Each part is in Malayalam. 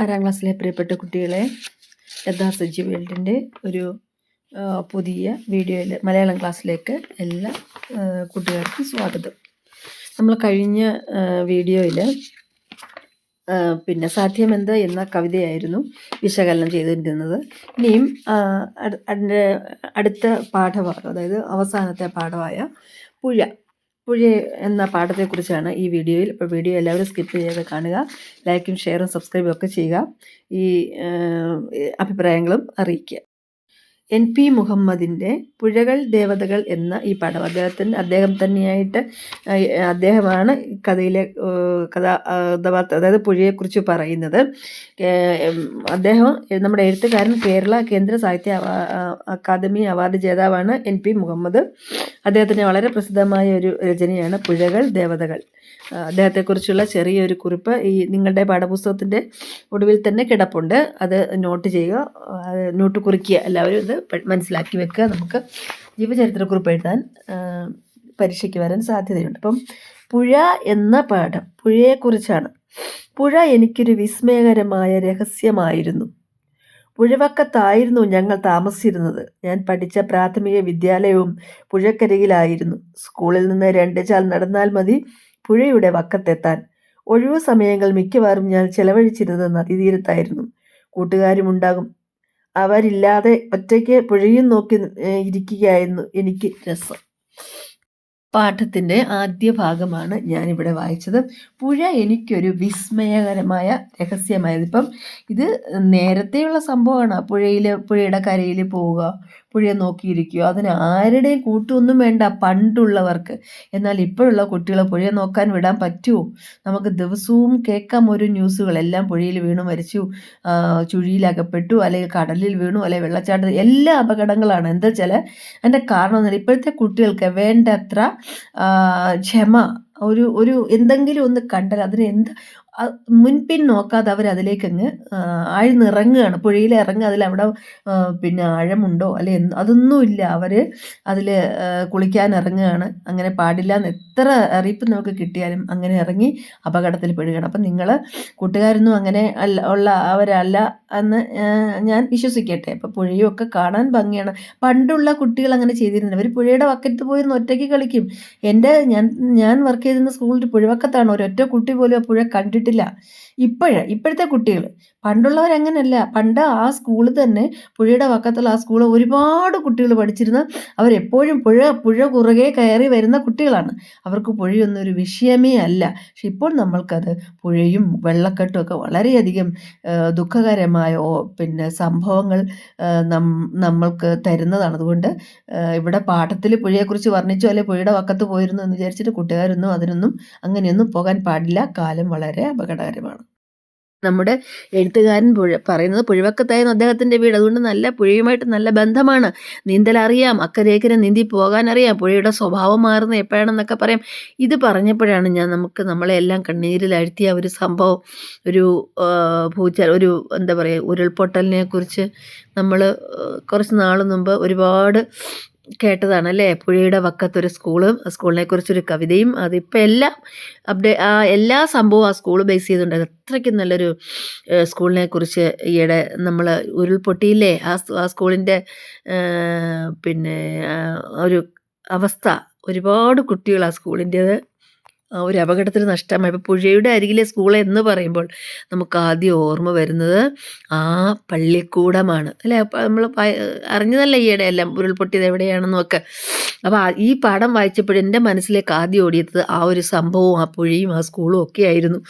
ആറാം ക്ലാസ്സിലെ പ്രിയപ്പെട്ട കുട്ടികളെ യഥാർത്ഥ വേൾഡിന്റെ ഒരു പുതിയ വീഡിയോയിൽ മലയാളം ക്ലാസ്സിലേക്ക് എല്ലാ കുട്ടികൾക്കും സ്വാഗതം. നമ്മൾ കഴിഞ്ഞ വീഡിയോയിൽ പിന്നെ സാധ്യമെന്ത് എന്ന കവിതയായിരുന്നു വിശകലനം ചെയ്തിരുന്നത്. ഇനിയും അതിന്റെ അടുത്ത പാഠഭാഗം അതായത് അവസാനത്തെ പാഠമായ പുഴ പുഴ എന്ന പാഠത്തെക്കുറിച്ചാണ് ഈ വീഡിയോയിൽ. ഇപ്പോൾ വീഡിയോ എല്ലാവരും സ്കിപ്പ് ചെയ്യാതെ കാണുക. ലൈക്കും ഷെയറും സബ്സ്ക്രൈബും ഒക്കെ ചെയ്യുക. ഈ അഭിപ്രായങ്ങളും അറിയിക്കുക. എൻ പി മുഹമ്മദിന്റെ പുഴകൾ ദേവതകൾ എന്ന ഈ പാഠം അദ്ദേഹത്തിന് അദ്ദേഹം തന്നെയായിട്ട് അദ്ദേഹമാണ് കഥയിലെ ആ, കഥ ആ, അതായത് പുഴയെക്കുറിച്ച് പറയുന്നത്. അദ്ദേഹം നമ്മുടെ എഴുത്തുകാരൻ കേരള കേന്ദ്ര സാഹിത്യ അക്കാദമി അവാർഡ് ജേതാവാണ് എൻ പി മുഹമ്മദ്. അദ്ദേഹത്തിന്റെ വളരെ പ്രസിദ്ധമായ ഒരു രചനയാണ് പുഴകൾ ദേവതകൾ. അദ്ദേഹത്തെക്കുറിച്ചുള്ള ചെറിയൊരു കുറിപ്പ് ഈ നിങ്ങളുടെ പാഠപുസ്തകത്തിന്റെ ഒടുവിൽ തന്നെ കിടപ്പുണ്ട്. അത് നോട്ട് ചെയ്യുക. നോട്ട് കുറിക്കുക. എല്ലാവരും ഇത് മനസ്സിലാക്കി വെക്കുക. നമുക്ക് ജീവചരിത്രക്കുറിപ്പ് എഴുതാൻ പരീക്ഷയ്ക്ക് വരാൻ സാധ്യതയുണ്ട്. അപ്പം പുഴ എന്ന പാഠം പുഴയെക്കുറിച്ചാണ്. പുഴ എനിക്കൊരു വിസ്മയകരമായ രഹസ്യമായിരുന്നു. പുഴവക്കത്തായിരുന്നു ഞങ്ങൾ താമസിച്ചിരുന്നത്. ഞാൻ പഠിച്ച പ്രാഥമിക വിദ്യാലയവും പുഴക്കരയിലായിരുന്നു. സ്കൂളിൽ നിന്ന് രണ്ട് ചാൽ നടന്നാൽ മതി പുഴയുടെ വക്കത്തെത്താൻ. ഒഴിവു സമയങ്ങൾ മിക്കവാറും ഞാൻ ചെലവഴിച്ചിരുന്നത് നദീതീരത്തായിരുന്നു. കൂട്ടുകാരും ഉണ്ടാകും. അവരില്ലാതെ ഒറ്റയ്ക്ക് പുഴയും നോക്കി ഇരിക്കുകയായിരുന്നു എനിക്ക് രസം. പാഠത്തിന്റെ ആദ്യ ഭാഗമാണ് ഞാനിവിടെ വായിച്ചത്. പുഴ എനിക്കൊരു വിസ്മയകരമായ രഹസ്യമായത് ഇപ്പം ഇത് നേരത്തെയുള്ള സംഭവമാണ്. പുഴയിൽ പുഴയുടെ കരയിൽ പോവുക പുഴയെ നോക്കിയിരിക്കുകയോ അതിന് ആരുടെയും കൂട്ടൊന്നും വേണ്ട പണ്ടുള്ളവർക്ക്. എന്നാൽ ഇപ്പോഴുള്ള കുട്ടികളെ പുഴയെ നോക്കാൻ വിടാൻ പറ്റുമോ നമുക്ക് ദിവസവും കേൾക്കാം ഒരു ന്യൂസുകളെല്ലാം പുഴയിൽ വീണു മരിച്ചു. ചുഴിയിലകപ്പെട്ടു അല്ലെങ്കിൽ കടലിൽ വീണു അല്ലെങ്കിൽ വെള്ളച്ചാട്ടത്തിൽ. എല്ലാ അപകടങ്ങളാണ്. എന്താ വെച്ചാൽ അതിന്റെ കാരണം എന്നാൽ ഇപ്പോഴത്തെ കുട്ടികൾക്ക് വേണ്ടത്ര ക്ഷമ ഒരു ഒരു എന്തെങ്കിലും ഒന്ന് കണ്ടാൽ അതിന് എന്ത് മുൻപിൻ നോക്കാതെ അവർ അതിലേക്ക് അങ്ങ് ആഴ്ന്നിറങ്ങുകയാണ്. പുഴയിൽ ഇറങ്ങുക അതിൽ അവിടെ പിന്നെ ആഴമുണ്ടോ? അല്ലെ അതൊന്നുമില്ല. അവർ അതിൽ കുളിക്കാൻ ഇറങ്ങുകയാണ് അങ്ങനെ പാടില്ല എന്ന് എത്ര അറിയിപ്പ് നമുക്ക് കിട്ടിയാലും അങ്ങനെ ഇറങ്ങി അപകടത്തിൽ പെടുകയാണ്. അപ്പം നിങ്ങൾ കൂട്ടുകാരൊന്നും അങ്ങനെ അല്ല ഉള്ള അവരല്ല എന്ന് ഞാൻ വിശ്വസിക്കട്ടെ. അപ്പം പുഴയൊക്കെ കാണാൻ ഭംഗിയാണ്. പണ്ടുള്ള കുട്ടികൾ അങ്ങനെ ചെയ്തിരുന്നില്ല. അവർ പുഴയുടെ വക്കത്ത് ഒന്ന് ഒറ്റയ്ക്ക് കളിക്കും. എന്റെ ഞാൻ ഞാൻ വർക്ക് ചെയ്തിരുന്ന സ്കൂളിൽ പുഴവക്കത്താണ്. ഒരൊറ്റ കുട്ടി പോലും ആ പുഴ കണ്ടിട്ടില്ല ഇപ്പോഴ് ഇപ്പോഴത്തെ കുട്ടികൾ പണ്ടുള്ളവരങ്ങനല്ല. പണ്ട് ആ സ്കൂളിൽ തന്നെ പുഴയുടെ വക്കത്തുള്ള ആ സ്കൂളിൽ ഒരുപാട് കുട്ടികൾ പഠിച്ചിരുന്ന അവരെപ്പോഴും പുഴ പുഴ കുറുകെ കയറി വരുന്ന കുട്ടികളാണ്. അവർക്ക് പുഴയൊന്നും ഒരു വിഷയമേ അല്ല. പക്ഷെ ഇപ്പോൾ നമ്മൾക്കത് പുഴയും വെള്ളക്കെട്ടും ഒക്കെ വളരെയധികം ദുഃഖകരമായ പിന്നെ സംഭവങ്ങൾ നമ്മൾക്ക് തരുന്നതാണ്. അതുകൊണ്ട് ഇവിടെ പാഠത്തിൽ പുഴയെക്കുറിച്ച് വർണിച്ചു അല്ലെ പുഴയുടെ വക്കത്ത് പോയിരുന്നു എന്ന് വിചാരിച്ചിട്ട് കൂട്ടുകാരൊന്നും അതിനൊന്നും അങ്ങനെയൊന്നും പോകാൻ പാടില്ല. കാലം വളരെ അപകടകരമാണ്. നമ്മുടെ എഴുത്തുകാരൻ പുഴ പറയുന്നത് പുഴവക്കത്തായിരുന്നു അദ്ദേഹത്തിന്റെ വീട്. അതുകൊണ്ട് നല്ല പുഴയുമായിട്ട് നല്ല ബന്ധമാണ്. നീന്തൽ അറിയാം അക്കരേക്കരെ നീന്തി പോകാൻ അറിയാം പുഴയുടെ സ്വഭാവം മാറുന്നത് എപ്പോഴാണെന്നൊക്കെ പറയാം. ഇത് പറഞ്ഞപ്പോഴാണ് ഞാൻ നമുക്ക് നമ്മളെ എല്ലാം കണ്ണീരിൽ കണ്ണീരിലഴ്ത്തിയ ഒരു സംഭവം ഒരു പൂച്ച ഒരു എന്താ പറയുക ഉരുൾപൊട്ടലിനെ കുറിച്ച് നമ്മൾ കുറച്ച് നാൾ മുമ്പ് ഒരുപാട് കേട്ടതാണ് അല്ലേ പുഴയുടെ വക്കത്തൊരു സ്കൂളും സ്കൂളിനെ കുറിച്ചൊരു കവിതയും അതിപ്പോൾ എല്ലാം അപ്ഡേ ആ എല്ലാ സംഭവവും ആ സ്കൂൾ ബേസ് ചെയ്തുകൊണ്ട് അത്രയ്ക്കും നല്ലൊരു സ്കൂളിനെ കുറിച്ച് ഈയിടെ നമ്മൾ ഉരുൾപൊട്ടിയില്ലേ? ആ ആ സ്കൂളിന്റെ പിന്നെ ഒരു അവസ്ഥ. ഒരുപാട് കുട്ടികൾ ആ സ്കൂളിന്റേത് ഒരു അപകടത്തിൽ നഷ്ടമായി ഇപ്പോൾ പുഴയുടെ അരികിലെ സ്കൂൾ എന്ന് പറയുമ്പോൾ നമുക്ക് ആദ്യം ഓർമ്മ വരുന്നത് ആ പള്ളിക്കൂടമാണ്. അല്ലേ? നമ്മൾ അറിഞ്ഞതല്ല ഈയിടെ എല്ലാം? ഉരുൾപൊട്ടിയത് എവിടെയാണെന്നും ഒക്കെ. അപ്പോൾ ഈ പാഠം വായിച്ചപ്പോൾ എന്റെ മനസ്സിലേക്ക് ആദ്യം ഓടിയത് ആ ഒരു സംഭവവും ആ പുഴയും ആ സ്കൂളും ഒക്കെ ആയിരുന്നു.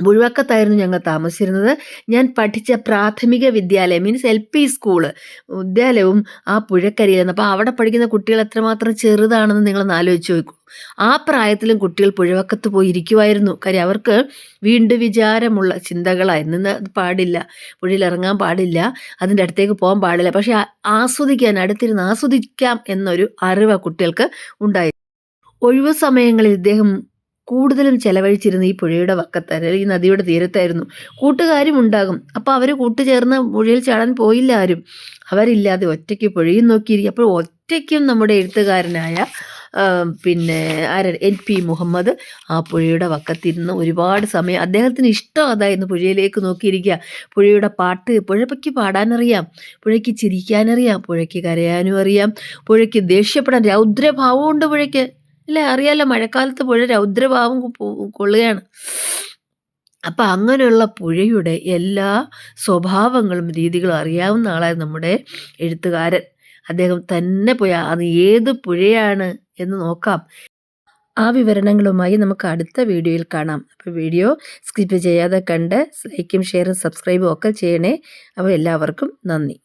മുഴുവക്കത്തായിരുന്നു ഞങ്ങൾ താമസിച്ചിരുന്നത്. ഞാൻ പഠിച്ച പ്രാഥമിക വിദ്യാലയം മീൻസ് എൽ പി സ്കൂൾ വിദ്യാലയവും ആ പുഴക്കരിയിലായിരുന്നു അപ്പോൾ അവിടെ പഠിക്കുന്ന കുട്ടികൾ എത്രമാത്രം ചെറുതാണെന്ന് നിങ്ങൾ ആലോചിച്ച് നോക്കൂ. ആ പ്രായത്തിലും കുട്ടികൾ പുഴവക്കത്ത് പോയി ഇരിക്കുമായിരുന്നു കാര്യം അവർക്ക് വീണ്ടും വിചാരമുള്ള ചിന്തകളായിരുന്നു ഇന്ന് അത് പാടില്ല. പുഴയിൽ ഇറങ്ങാൻ പാടില്ല. അതിന്റെ അടുത്തേക്ക് പോകാൻ പാടില്ല. പക്ഷേ ആസ്വദിക്കാൻ അടുത്തിരുന്ന് ആസ്വദിക്കാം എന്നൊരു അറിവ് കുട്ടികൾക്ക് ഉണ്ടായി. ഒഴിവു സമയങ്ങളിൽ ഇദ്ദേഹം കൂടുതലും ചെലവഴിച്ചിരുന്ന ഈ പുഴയുടെ വക്കത്ത് ഈ നദിയുടെ തീരത്തായിരുന്നു. കൂട്ടുകാരും ഉണ്ടാകും. അപ്പോൾ അവർ കൂട്ടുചേർന്ന് പുഴയിൽ ചാടാൻ പോയില്ല ആരും. അവരില്ലാതെ ഒറ്റയ്ക്ക് പുഴയും നോക്കിയിരിക്കും. അപ്പോൾ ഒറ്റയ്ക്കും നമ്മുടെ എഴുത്തുകാരനായ പിന്നെ ആര എൻ പി മുഹമ്മദ് ആ പുഴയുടെ വക്കത്തിരുന്ന് ഒരുപാട് സമയം അദ്ദേഹത്തിന് ഇഷ്ടം അതായിരുന്നു പുഴയിലേക്ക് നോക്കിയിരിക്കുക. പുഴയുടെ പാട്ട് പുഴയ്ക്ക് പാടാനറിയാം. പുഴയ്ക്ക് ചിരിക്കാനറിയാം. പുഴയ്ക്ക് കരയാനും അറിയാം. പുഴയ്ക്ക് ദേഷ്യപ്പെടാൻ രൗദ്രഭാവമുണ്ട് പുഴയ്ക്ക്. അല്ലേ? അറിയാലോ മഴക്കാലത്ത് പുഴ രൗദ്രഭാവം കൊള്ളുകയാണ്. അപ്പം അങ്ങനെയുള്ള പുഴയുടെ എല്ലാ സ്വഭാവങ്ങളും രീതികളും അറിയാവുന്ന ആളായ നമ്മുടെ എഴുത്തുകാരൻ. അദ്ദേഹം തന്നെ പോയി അത് ഏത് പുഴയാണ്? എന്ന് നോക്കാം. ആ വിവരണങ്ങളുമായി നമുക്ക് അടുത്ത വീഡിയോയിൽ കാണാം. അപ്പോൾ വീഡിയോ സ്കിപ്പ് ചെയ്യാതെ കണ്ട് ലൈക്കും ഷെയറും സബ്സ്ക്രൈബും ഒക്കെ ചെയ്യണേ. അപ്പോൾ എല്ലാവർക്കും നന്ദി.